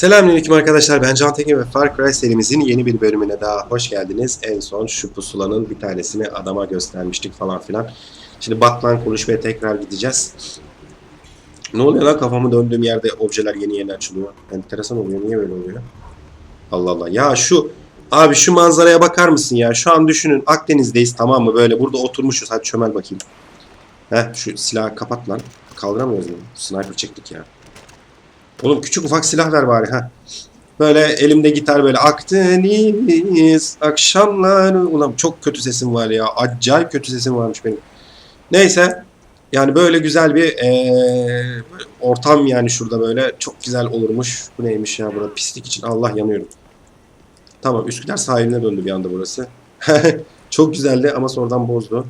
Selamünaleyküm arkadaşlar. Ben Can Tekin ve Far Cry serimizin yeni bir bölümüne daha hoş geldiniz. En son şu pusulanın bir tanesini adama göstermiştik falan filan. Şimdi Batman konuşmaya tekrar gideceğiz. Ne oluyor lan kafamı döndüğüm yerde objeler yeni yeni açılıyor. Enteresan oluyor. Niye böyle oluyor? Allah Allah. Ya şu abi şu manzaraya bakar mısın ya? Şu an düşünün Akdeniz'deyiz tamam mı? Böyle burada oturmuşuz. Hadi çömel bakayım. Heh şu silahı kapat lan. Kaldıramıyoruz? Sniper çektik ya. Oğlum küçük ufak silah ver bari ha. Böyle elimde gitar böyle Akdeniz akşamları. Ulan çok kötü sesim var ya. Acayip kötü sesim varmış benim. Neyse. Yani böyle güzel bir böyle ortam yani şurada böyle çok güzel olurmuş. Bu neymiş ya burada pislik için Allah yanıyorum. Tamam Üsküdar sahiline döndü bir anda burası. çok güzeldi ama sonradan bozdu.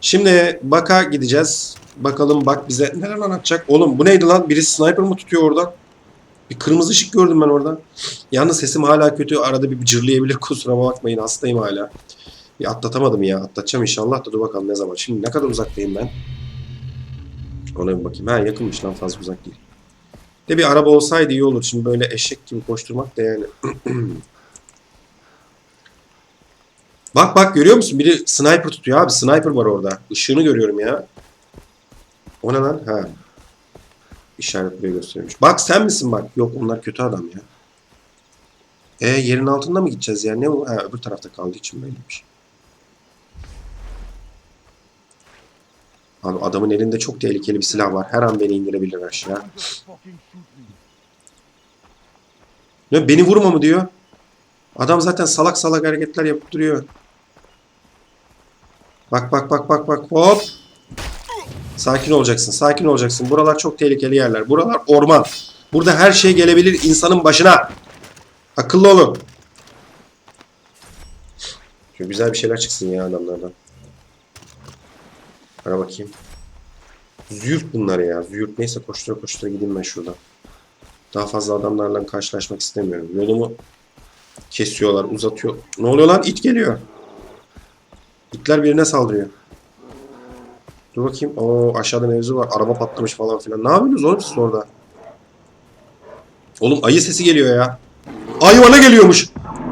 Şimdi Bak'a gideceğiz. Bakalım Bak bize neler anlatacak. Oğlum bu neydi lan? Birisi sniper mı tutuyor oradan? Bir kırmızı ışık gördüm ben orada. Yalnız sesim hala kötü. Arada bir cırlayabilir kusura bakmayın. Hastayım hala. Bir atlatamadım ya. Atlatacağım inşallah da dur bakalım ne zaman. Şimdi ne kadar uzaktayım ben? Ona bir bakayım. Ha yakınmış lan fazla uzak değil. De bir araba olsaydı iyi olur. Şimdi böyle eşek gibi koşturmak da yani. bak bak görüyor musun? Biri sniper tutuyor abi. Sniper var orada. Işığını görüyorum ya. O ne lan? Ha. İşaretleri gösteriyormuş. Bak sen misin bak? Yok onlar kötü adam ya. E yerin altında mı gideceğiz ya? Ne o? Ha öbür tarafta kaldığı için böyleymiş. Abi adamın elinde çok tehlikeli bir silah var. Her an beni indirebilir aşağı. Ne beni vurma mı diyor? Adam zaten salak salak hareketler yapıp duruyor. Bak bak bak bak bak hop. Sakin olacaksın, sakin olacaksın. Buralar çok tehlikeli yerler. Buralar orman. Burada her şey gelebilir insanın başına. Akıllı olun. Şöyle güzel bir şeyler çıksın ya adamlardan. Ara bakayım. Züğürt bunlar ya. Züğürt neyse koştura koştura gideyim ben şuradan. Daha fazla adamlarla karşılaşmak istemiyorum. Yolumu kesiyorlar, uzatıyor. Ne oluyor lan? İt geliyor. İtler birine saldırıyor. Dur bakayım. Oo aşağıda mevzu var. Araba patlamış falan filan. Ne yapıyorsunuz oğlum siz orada? Oğlum ayı sesi geliyor ya. Ayı bana geliyormuş.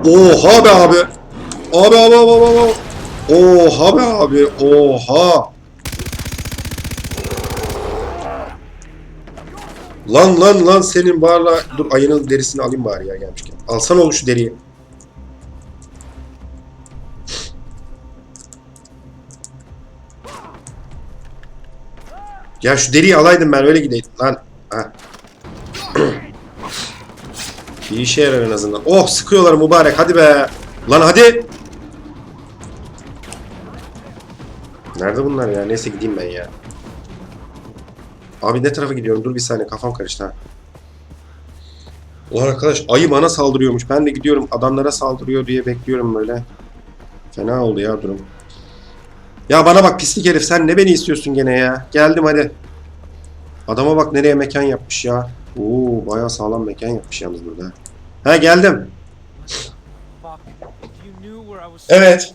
Oha be abi. Abi abi abi abi. abi. Oha be abi. Oha. Lan lan lan senin barla dur ayının derisini alayım bari ya gelmişken. Alsana oğlum şu deriyi. Ya şu deriyi alaydım ben öyle gideydim lan. Ha. Bir işe yarar en azından. Oh sıkıyorlar mübarek hadi be. Lan hadi. Nerede bunlar ya? Neyse gideyim ben ya. Abi ne tarafa gidiyorum? Dur bir saniye kafam karıştı ha. Ulan arkadaş ayı bana saldırıyormuş. Ben de gidiyorum adamlara saldırıyor diye bekliyorum böyle. Fena oldu ya durum. Ya bana bak pislik herif sen ne beni istiyorsun gene ya. Geldim hadi. Adama bak nereye mekan yapmış ya. Oo bayağı sağlam mekan yapmış yalnız burada. Ha geldim. Evet.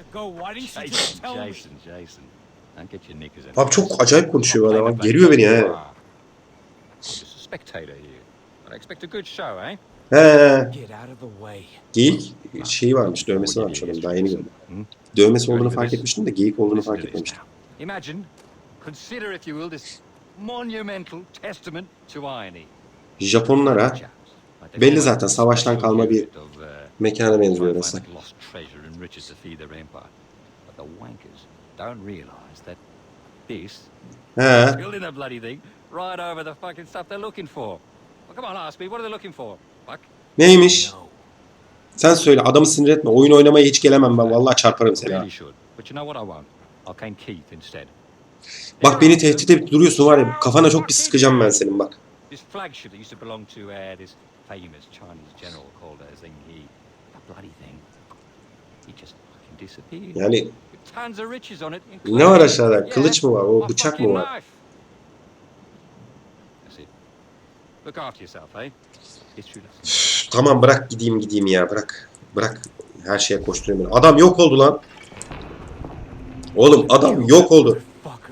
Abi çok acayip konuşuyor bu adam. abi. Geriyor beni he. Just a spectator here. I expect a good show, eh? He. Geyik şeyi varmış dövmesi varmış adamın daha yeni gördüm. Dövmesi olduğunu fark etmiştim de geyik olduğunu fark etmemiştim. Imagine, consider if you will, this monumental testament to irony. Japonlara belli zaten savaştan kalma bir uh, mekana benziyor orası. He. building the bloody thing right over the fucking stuff they're looking for. Well, come on, ask me. What are they looking for? Fuck. Neymiş? Sen söyle adamı sinir etme. Oyun oynamaya hiç gelemem ben. Vallahi çarparım seni ha. Bak beni tehdit edip duruyorsun var ya kafana çok bir sıkacağım ben senin bak. This flagship that used to belong to uh, this famous Chinese general called uh, Zheng He. That bloody thing. He just fucking disappeared. Yani With tons of riches on it. ne var aşağıda? Kılıç mı var? O bıçak mı var? Look after yourself, eh? Lesson. Üf, tamam bırak gideyim gideyim ya bırak. Bırak her şeye koşturuyorum. Adam yok oldu lan. Oğlum adam yok oldu.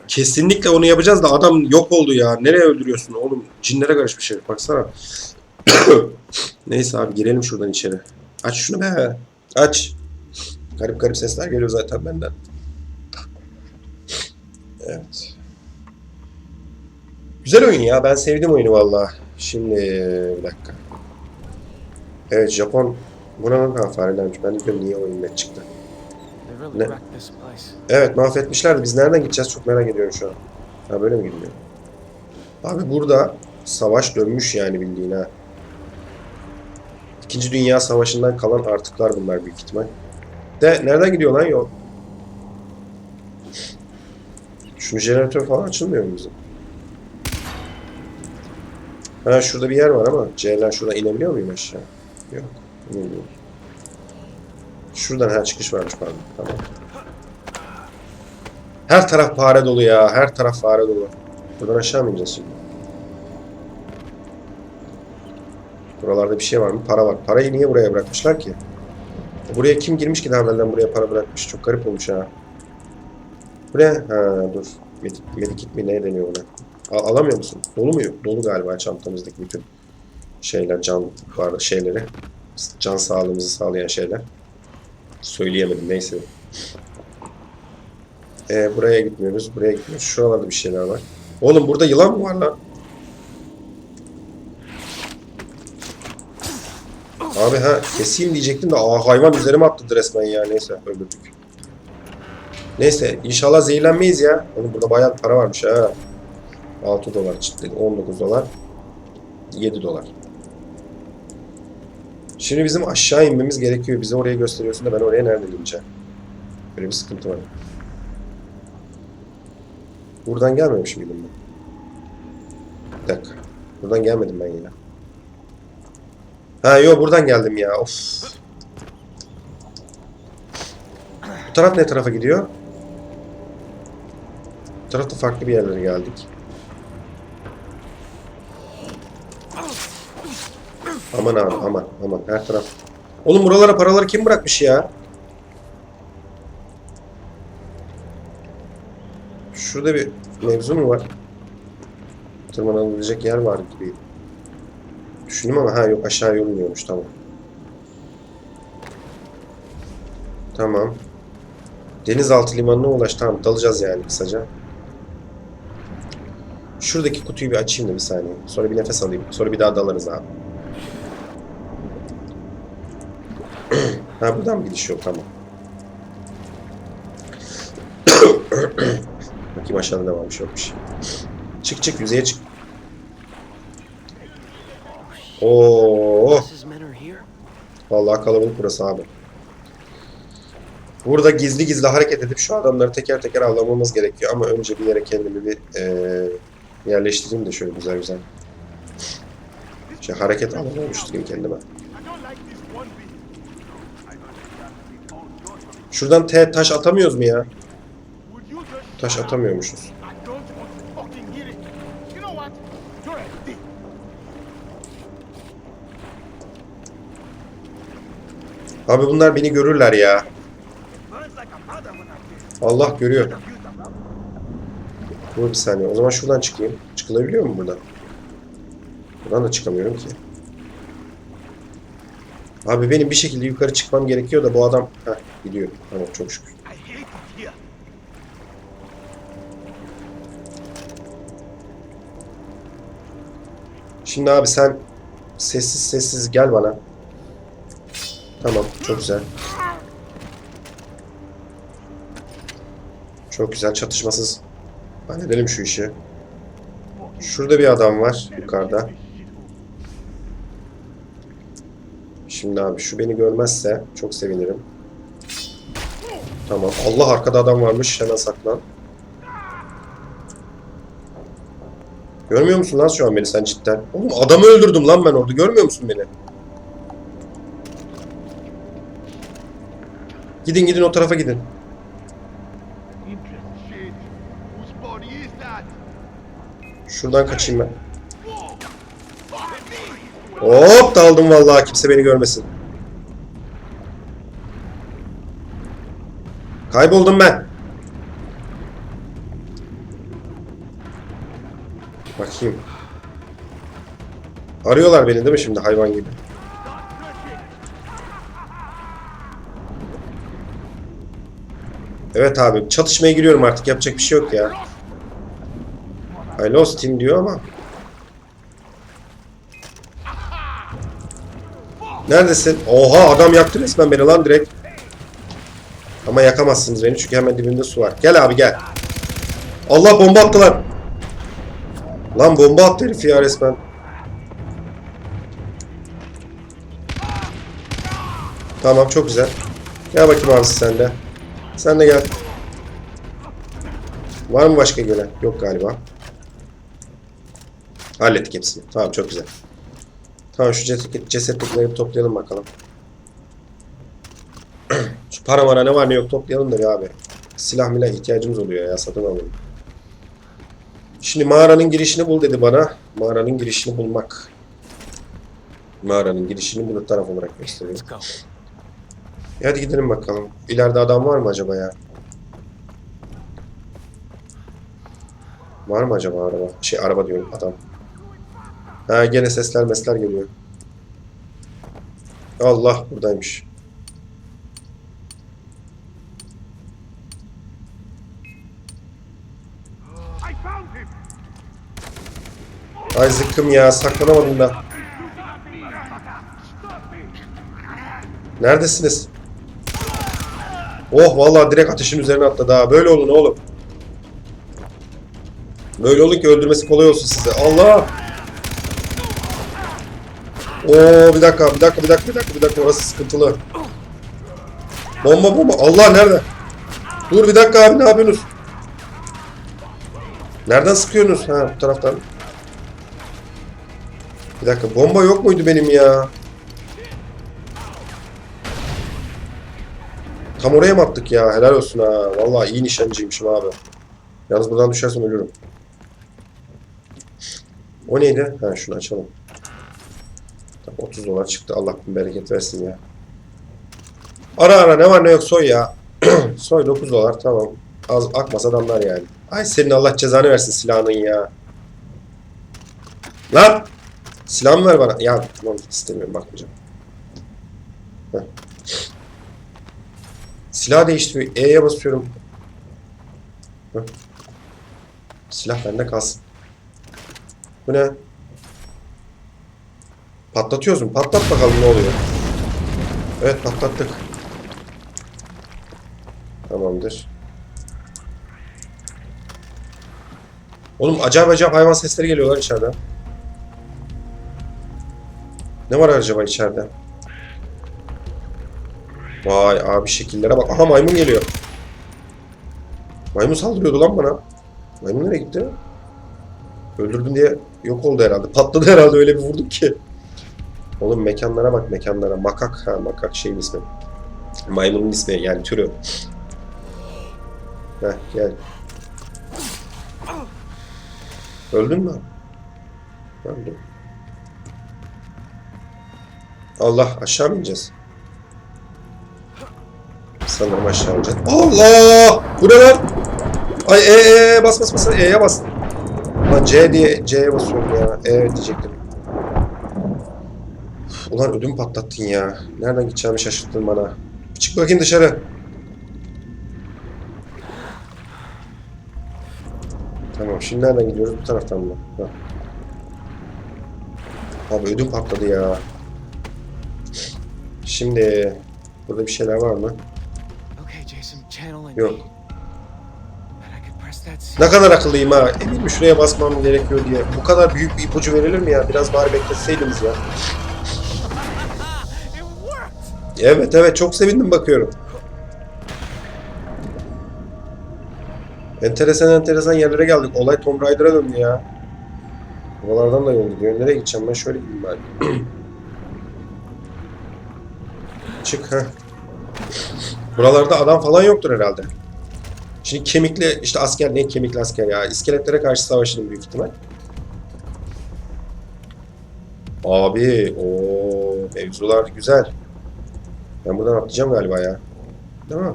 Kesinlikle onu yapacağız da adam yok oldu ya. Nereye öldürüyorsun oğlum? Cinlere karışmış herif baksana. Neyse abi girelim şuradan içeri. Aç şunu be. Aç. Garip garip sesler geliyor zaten benden. Evet. Güzel oyun ya. Ben sevdim oyunu valla. Şimdi bir dakika. Evet Japon buranın ha farelermiş. Ben de diyorum niye oyun net çıktı. Ne? Evet mahvetmişlerdi. Biz nereden gideceğiz çok merak ediyorum şu an. Ha böyle mi gidiliyor? Abi burada savaş dönmüş yani bildiğin ha. İkinci Dünya Savaşı'ndan kalan artıklar bunlar büyük ihtimal. De nereden gidiyor lan yol? Şunu jeneratör falan açılmıyor mu bizim? Ha şurada bir yer var ama C'ler şurada inebiliyor muyum aşağı? Yok. İnemiyorum. Şuradan her çıkış varmış pardon. Tamam. Her taraf fare dolu ya. Her taraf fare dolu. Buradan aşağı mı ineceğiz şimdi? Buralarda bir şey var mı? Para var. Parayı niye buraya bırakmışlar ki? Buraya kim girmiş ki daha evvelden buraya para bırakmış? Çok garip olmuş ha. Buraya? Ha dur. Medik, medikit mi ne deniyor buna? Al- alamıyor musun? Dolu mu? Dolu galiba çantamızdaki bütün şeyler, can var şeyleri. Can sağlığımızı sağlayan şeyler. Söyleyemedim neyse. Ee, buraya gitmiyoruz. Buraya gitmiyoruz. Şuralarda bir şeyler var. Oğlum burada yılan mı var lan? Abi ha keseyim diyecektim de aa, hayvan üzerime atladı resmen ya. Neyse öldürdük. Neyse inşallah zehirlenmeyiz ya. Oğlum burada bayağı para varmış ha. 6 dolar çıktı. 19 dolar. 7 dolar. Şimdi bizim aşağı inmemiz gerekiyor. Bize oraya gösteriyorsun da ben oraya nereden ineceğim? Böyle bir sıkıntı var. Buradan gelmemiş miydim ben? Bir dakika. Buradan gelmedim ben yine. Ha yok buradan geldim ya. Of. Bu taraf ne tarafa gidiyor? Bu tarafta farklı bir yerlere geldik. Aman abi aman aman her taraf. Oğlum buralara paraları kim bırakmış ya? Şurada bir mevzu mu var? Tırmanılabilecek yer var gibi. Düşündüm ama ha yok aşağı yol iniyormuş tamam. Tamam. Denizaltı limanına ulaş. Tamam dalacağız yani kısaca. Şuradaki kutuyu bir açayım da bir saniye. Sonra bir nefes alayım. Sonra bir daha dalarız abi. Ha buradan bir gidiş yok tamam. Bakayım aşağıda ne varmış yokmuş. Çık çık yüzeye çık. Oo, vallahi kalabalık burası abi. Burada gizli gizli hareket edip şu adamları teker teker avlamamız gerekiyor ama önce bir yere kendimi bir eee, yerleştireyim de şöyle güzel güzel. Şey hareket alanı oluşturayım kendime. Şuradan T taş atamıyoruz mu ya? Taş atamıyormuşuz. Abi bunlar beni görürler ya. Allah görüyor. Dur bir saniye. O zaman şuradan çıkayım. Çıkılabiliyor mu buradan? Buradan da çıkamıyorum ki. Abi benim bir şekilde yukarı çıkmam gerekiyor da bu adam... Heh gidiyor. Tamam çok şükür. Şimdi abi sen sessiz sessiz gel bana. Tamam çok güzel. Çok güzel çatışmasız halledelim şu işi. Şurada bir adam var yukarıda. Şimdi abi şu beni görmezse çok sevinirim. Tamam. Allah arkada adam varmış. Hemen saklan. Görmüyor musun lan şu an beni sen cidden? Oğlum adamı öldürdüm lan ben orada. Görmüyor musun beni? Gidin gidin o tarafa gidin. Şuradan kaçayım ben. Hop daldım vallahi kimse beni görmesin. Kayboldum ben. Bakayım. Arıyorlar beni değil mi şimdi hayvan gibi? Evet abi çatışmaya giriyorum artık yapacak bir şey yok ya. I lost him diyor ama. Neredesin? Oha adam yaktı resmen beni lan direkt. Ama yakamazsınız beni çünkü hemen dibimde su var. Gel abi gel. Allah bomba attılar. Lan bomba attı herif ya resmen. Tamam çok güzel. Gel bakayım abi sen de. Sen de gel. Var mı başka gelen? Yok galiba. Hallettik hepsini. Tamam çok güzel. Tamam şu ceset, cesetlikleri toplayalım bakalım. şu para mara ne var ne yok toplayalım da bir abi. Silah milah ihtiyacımız oluyor ya satın alalım. Şimdi mağaranın girişini bul dedi bana. Mağaranın girişini bulmak. Mağaranın girişini bulut taraf olarak gösteriyor. E hadi gidelim bakalım. İleride adam var mı acaba ya? Var mı acaba araba? Şey araba diyorum adam. Ha gene sesler mesler geliyor. Allah buradaymış. Ay zıkkım ya saklanamadım da. Neredesiniz? Oh vallahi direkt ateşin üzerine atladı ha. Böyle olun oğlum. Böyle olun ki öldürmesi kolay olsun size. Allah! Oo bir dakika, bir dakika, bir dakika, bir dakika, bir dakika. Orası sıkıntılı. Bomba bomba. Allah nerede? Dur bir dakika abi ne yapıyorsunuz? Nereden sıkıyorsunuz? Ha bu taraftan. Bir dakika bomba yok muydu benim ya? Tam oraya mı attık ya? Helal olsun ha. Vallahi iyi nişancıymışım abi. Yalnız buradan düşersem ölürüm. O neydi? Ha şunu açalım. Tamam 30 dolar çıktı. Allah bin bereket versin ya. Ara ara ne var ne yok soy ya. soy 9 dolar tamam. Az akmaz adamlar yani. Ay senin Allah cezanı versin silahının ya. Lan! Silahımı ver bana. Ya tamam istemiyorum bakmayacağım. Silah değiştiriyor. E'ye basıyorum. Heh. Silah bende kalsın. Bu ne? Patlatıyoruz mu? Patlat bakalım ne oluyor. Evet patlattık. Tamamdır. Oğlum acayip acayip hayvan sesleri geliyorlar içeriden. Ne var acaba içeride? Vay abi şekillere bak. Aha maymun geliyor. Maymun saldırıyordu lan bana. Maymun nereye gitti? Öldürdüm diye yok oldu herhalde. Patladı herhalde öyle bir vurduk ki. Oğlum mekanlara bak mekanlara. Makak ha makak şeyin ismi. Maymunun ismi yani türü. Heh gel. Öldün mü? Öldüm. Allah aşağı mı ineceğiz? Sanırım aşağı ineceğiz. Allah! Bu ne lan? Ay e e e, bas bas bas E'ye bas. Lan C diye C'ye basıyorum ya. E diyecektim. Ulan ödüm patlattın ya. Nereden gideceğimi şaşırttın bana. Çık bakayım dışarı. Tamam şimdi nereden gidiyoruz? Bu taraftan mı? Ha. Abi ödüm patladı ya. Şimdi burada bir şeyler var mı? Yok. Ne kadar akıllıyım ha. Eminim şuraya basmam gerekiyor diye. Bu kadar büyük bir ipucu verilir mi ya? Biraz bari bekleseydiniz ya. Evet evet çok sevindim bakıyorum. Enteresan enteresan yerlere geldik. Olay Tomb Raider'a döndü ya. Buralardan da yol gidiyor. Nereye gideceğim ben? Şöyle gideyim bari. Çık ha. Buralarda adam falan yoktur herhalde. Şimdi kemikli işte asker ne kemikli asker ya. İskeletlere karşı savaşırım büyük ihtimal. Abi o mevzular güzel. Ben buradan atlayacağım galiba ya. Değil mi?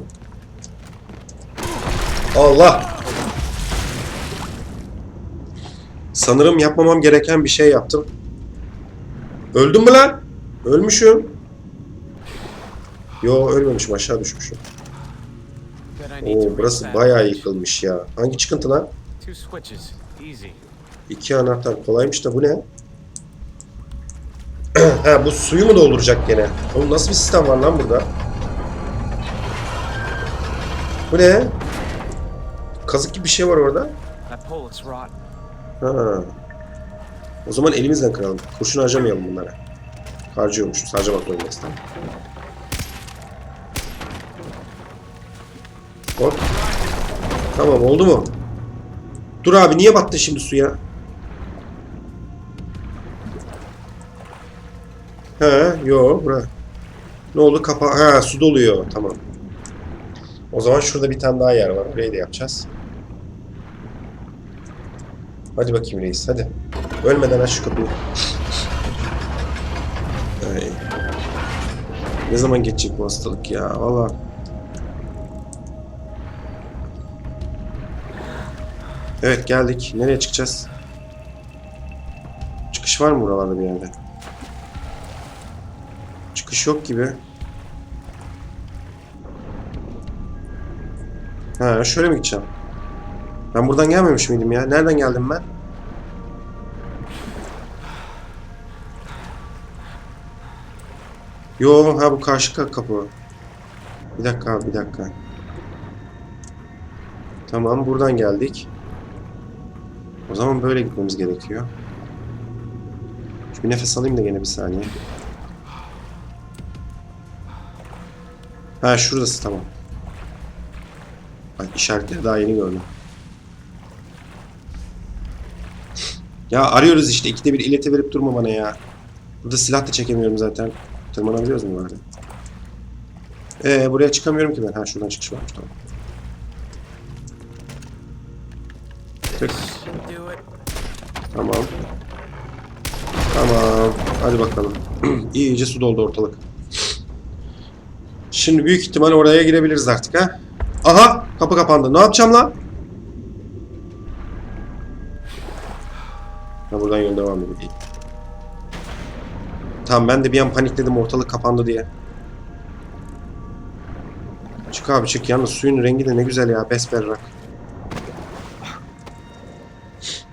Allah! Sanırım yapmamam gereken bir şey yaptım. Öldüm mü lan? Ölmüşüm. Yo ölmemişim aşağı düşmüşüm. Oo burası bayağı yıkılmış ya. Hangi çıkıntı lan? İki anahtar kolaymış da bu ne? Ha bu suyu mu dolduracak gene? Oğlum nasıl bir sistem var lan burada? Bu ne? Kazık gibi bir şey var orada. Ha. O zaman elimizle kıralım. Kurşun harcamayalım bunlara. Harcıyormuşuz. Harcamak zorundayız tamam. Hop. Tamam oldu mu? Dur abi niye battın şimdi suya? He, yo bura. Ne oldu? Kapa ha su doluyor. Tamam. O zaman şurada bir tane daha yer var. Orayı da yapacağız. Hadi bakayım reis hadi. Ölmeden aç şu kapıyı. Ay. Ne zaman geçecek bu hastalık ya valla. Evet geldik. Nereye çıkacağız? Çıkış var mı buralarda bir yerde? Çıkış yok gibi. Ha şöyle mi gideceğim? Ben buradan gelmemiş miydim ya? Nereden geldim ben? Yo ha bu karşı ka- kapı. Bir dakika bir dakika. Tamam buradan geldik. O zaman böyle gitmemiz gerekiyor. Şu bir nefes alayım da gene bir saniye. Ha şuradası tamam. Bak işaretleri daha yeni gördüm. Ya arıyoruz işte ikide bir ileti verip durma bana ya. Burada silah da çekemiyorum zaten. Tırmanabiliyoruz mu bari? Ee buraya çıkamıyorum ki ben. Ha şuradan çıkış varmış tamam. Tık. Tamam. Tamam. Hadi bakalım. İyice su doldu ortalık. Şimdi büyük ihtimal oraya girebiliriz artık ha. Aha! Kapı kapandı. Ne yapacağım lan? Ha buradan yol devam ediyor. Tamam ben de bir an panikledim ortalık kapandı diye. Çık abi çık. Yalnız suyun rengi de ne güzel ya. Besberrak.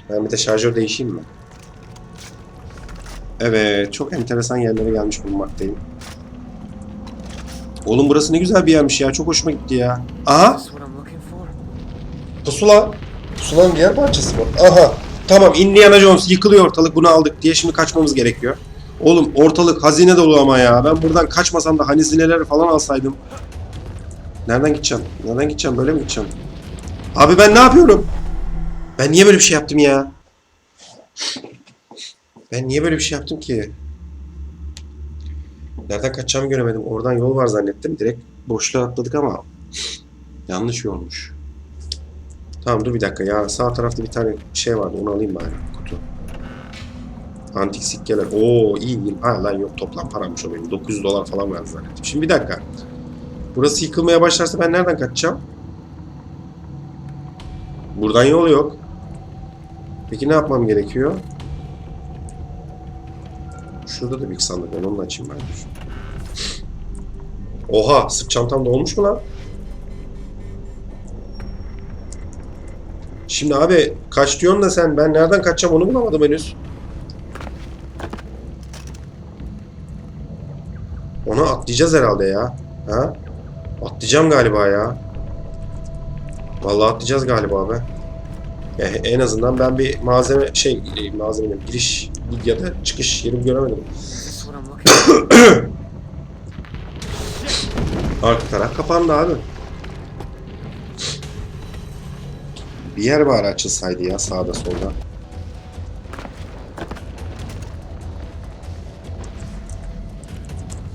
Ben bir de şarjör değişeyim mi? Evet, çok enteresan yerlere gelmiş bulunmaktayım. Oğlum burası ne güzel bir yermiş ya. Çok hoşuma gitti ya. Aha! Pusula. Pusulanın diğer parçası mı? Aha! Tamam Indiana Jones yıkılıyor ortalık bunu aldık diye şimdi kaçmamız gerekiyor. Oğlum ortalık hazine dolu ama ya. Ben buradan kaçmasam da hazineleri falan alsaydım. Nereden gideceğim? Nereden gideceğim? Böyle mi gideceğim? Abi ben ne yapıyorum? Ben niye böyle bir şey yaptım ya? Ben niye böyle bir şey yaptım ki? Nereden kaçacağımı göremedim. Oradan yol var zannettim. Direkt boşluğa atladık ama yanlış yolmuş. Tamam dur bir dakika ya. Sağ tarafta bir tane şey vardı. Onu alayım bari. Kutu. Antik sikkeler. Oo iyi iyi. Ha lan yok toplam parammış o benim. 900 dolar falan verdi zannettim. Şimdi bir dakika. Burası yıkılmaya başlarsa ben nereden kaçacağım? Buradan yol yok. Peki ne yapmam gerekiyor? Şurada da bir sandık var. Onu açayım ben. Dur. Oha! Sırt çantam dolmuş mu lan? Şimdi abi kaç diyorsun da sen ben nereden kaçacağım onu bulamadım henüz. Onu atlayacağız herhalde ya. Ha? Atlayacağım galiba ya. Vallahi atlayacağız galiba be. Ya en azından ben bir malzeme şey e, malzeme giriş ya da çıkış yerimi göremedim. Arka taraf kapandı abi. Bir yer bari açılsaydı ya sağda solda.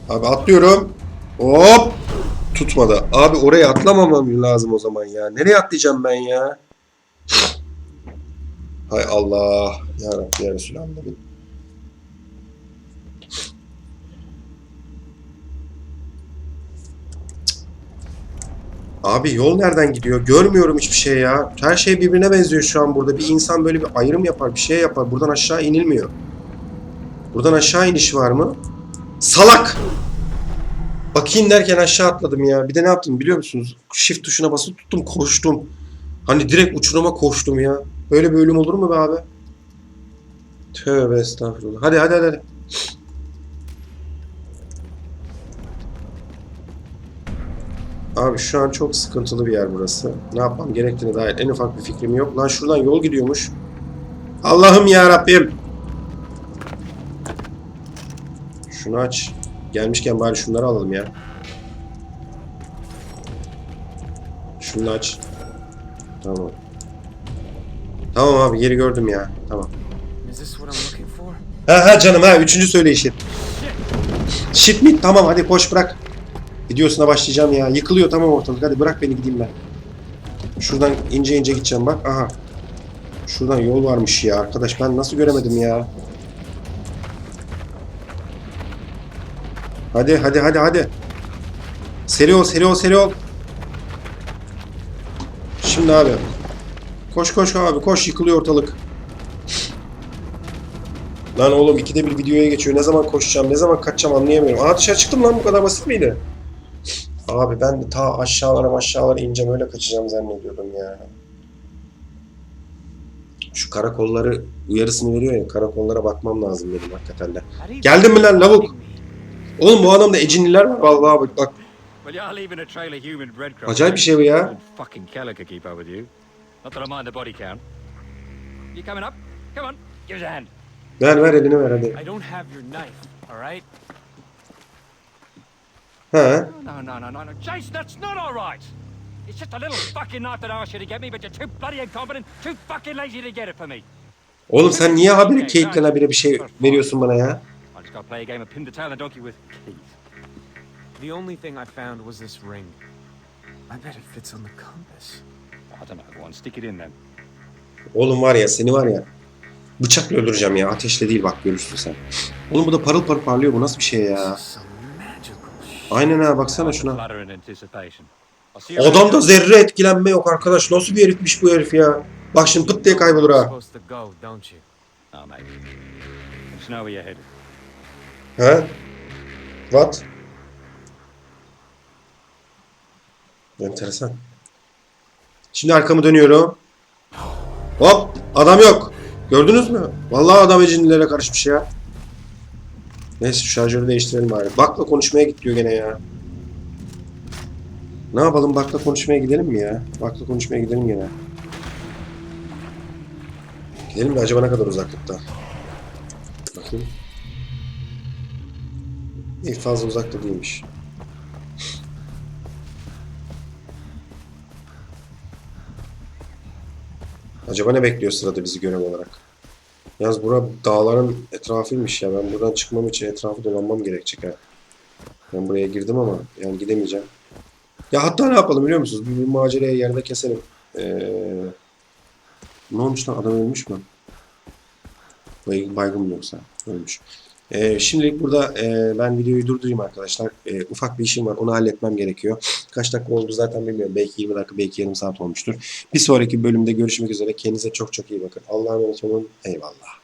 Abi atlıyorum. Hop! Tutmadı. Abi oraya atlamamam lazım o zaman ya. Nereye atlayacağım ben ya? Hay Allah. Ya Rabbi ya Resulallah. Abi yol nereden gidiyor? Görmüyorum hiçbir şey ya. Her şey birbirine benziyor şu an burada. Bir insan böyle bir ayrım yapar, bir şey yapar. Buradan aşağı inilmiyor. Buradan aşağı iniş var mı? Salak! Bakayım derken aşağı atladım ya. Bir de ne yaptım biliyor musunuz? Shift tuşuna basıp tuttum koştum. Hani direkt uçuruma koştum ya. Böyle bir ölüm olur mu be abi? Tövbe estağfurullah. Hadi hadi hadi. hadi. Abi şu an çok sıkıntılı bir yer burası. Ne yapmam gerektiğine dair en ufak bir fikrim yok. Lan şuradan yol gidiyormuş. Allah'ım ya Rabbim. Şunu aç. Gelmişken bari şunları alalım ya. Şunu aç. Tamam. Tamam abi yeri gördüm ya. Tamam. Ha ha canım ha üçüncü söyleyişi. Shit mi? Tamam hadi koş bırak. Videosuna başlayacağım ya. Yıkılıyor tamam ortalık. Hadi bırak beni gideyim ben. Şuradan ince ince gideceğim bak. Aha. Şuradan yol varmış ya arkadaş. Ben nasıl göremedim ya. Hadi hadi hadi hadi. Seri ol seri ol seri ol. Şimdi abi. Koş koş abi koş yıkılıyor ortalık. Lan oğlum ikide bir videoya geçiyor. Ne zaman koşacağım, ne zaman kaçacağım anlayamıyorum. Aa dışarı çıktım lan bu kadar basit miydi? Abi ben de ta aşağılara aşağılara ineceğim öyle kaçacağım zannediyordum ya. Şu karakolları uyarısını veriyor ya karakollara bakmam lazım benim hakikaten de. Geldin mi lan lavuk? Oğlum bu adamda ecinliler var vallahi bak bak. Acayip bir şey bu ya. Ver ver elini ver hadi. Ha? No, no, no, no, no. Jason, that's not all right. It's just a little fucking knife that I asked you to get me, but you're too bloody incompetent, too fucking lazy to get it for me. Oğlum sen niye haberi Caitlyn'a habire bir şey veriyorsun bana ya? I just gotta play a game of pin the tail and donkey with keys. The only thing I found was this ring. I bet it fits on the compass. I don't know, go on, stick it in then. Oğlum var ya seni var ya bıçakla öldüreceğim ya ateşle değil bak görürsün sen. Oğlum bu da parıl parıl parlıyor bu nasıl bir şey ya? This is some magical shit. Aynen ha baksana şuna. Adamda zerre etkilenme yok arkadaş. Nasıl bir herifmiş bu herif ya? Bak şimdi pıt diye kaybolur ha. headed. Ha? What? Enteresan. Şimdi arkamı dönüyorum. Hop! Adam yok. Gördünüz mü? Vallahi adam ecinlilere karışmış ya. Neyse şarjörü değiştirelim bari. Bakla konuşmaya git diyor gene ya. Ne yapalım bakla konuşmaya gidelim mi ya? Bakla konuşmaya gidelim gene. Gidelim mi acaba ne kadar uzaklıkta? Bakayım. İyi fazla uzakta değilmiş. Acaba ne bekliyor sırada bizi görev olarak? Yalnız bura dağların etrafıymış ya. Ben buradan çıkmam için etrafı dolanmam gerekecek ha. Ben buraya girdim ama yani gidemeyeceğim. Ya hatta ne yapalım biliyor musunuz? Bir, bir maceraya yerde keselim. Ee, ne olmuş lan? Adam ölmüş mü? Bay- Baygın mı yoksa? Ölmüş. Ee, şimdilik burada e, ben videoyu durdurayım arkadaşlar. E, ufak bir işim var. Onu halletmem gerekiyor. Kaç dakika oldu zaten bilmiyorum. Belki 20 dakika, belki yarım saat olmuştur. Bir sonraki bölümde görüşmek üzere. Kendinize çok çok iyi bakın. Allah'a emanet olun. Eyvallah.